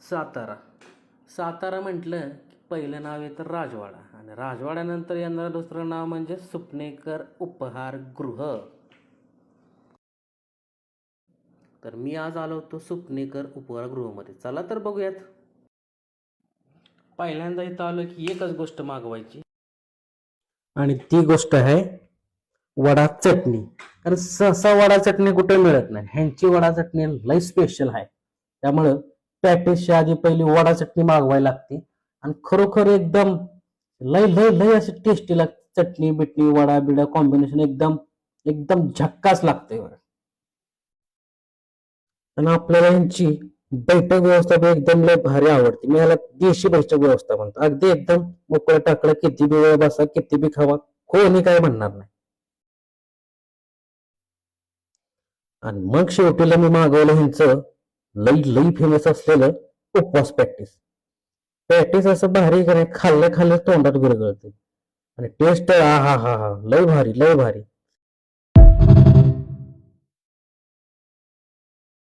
सातारा. सातारा म्हटलं की पहिलं नाव येतं राजवाडा. आणि राजवाड्यानंतर येणारं दुसरं नाव म्हणजे सुपनेकर उपहारगृह तर मी आज आलो होतो सुपनेकर उपहारगृहामध्ये चला तर बघूयात. पहिल्यांदा इथं आलो की एकच गोष्ट मागवायची. आणि ती गोष्ट आहे वडा चटणी. कारण सहसा वडा चटणी कुठे मिळत नाही. ह्यांची वडा चटणी लय स्पेशल आहे. त्यामुळं पॅटेसची आधी पहिली वडा चटणी मागवायला लागते. आणि खरोखर एकदम लय लय लय अशी टेस्टी लागते. चटणी बिटणी वडा बिडा कॉम्बिनेशन एकदम एकदम झक्काच लागते आणि आपल्याला यांची बैठक व्यवस्था पण एकदम लय भारी आवडते. मी याला देशी बैठक व्यवस्था म्हणतो. अगदी एकदम मोकळं टाकलं किती बी वेळ बसा किती बी खावा कोणी काय म्हणणार नाही. आणि मग शेवटीला मी मागवलं ह्यांचं लई लई फेमस असलेलं उपवास पॅटीस पॅटीस असं भारी खाल्ल्या खाल्ल्या तोंडात गुरगळते आणि टेस्ट हा हा हा हा लय भारी लय भारी.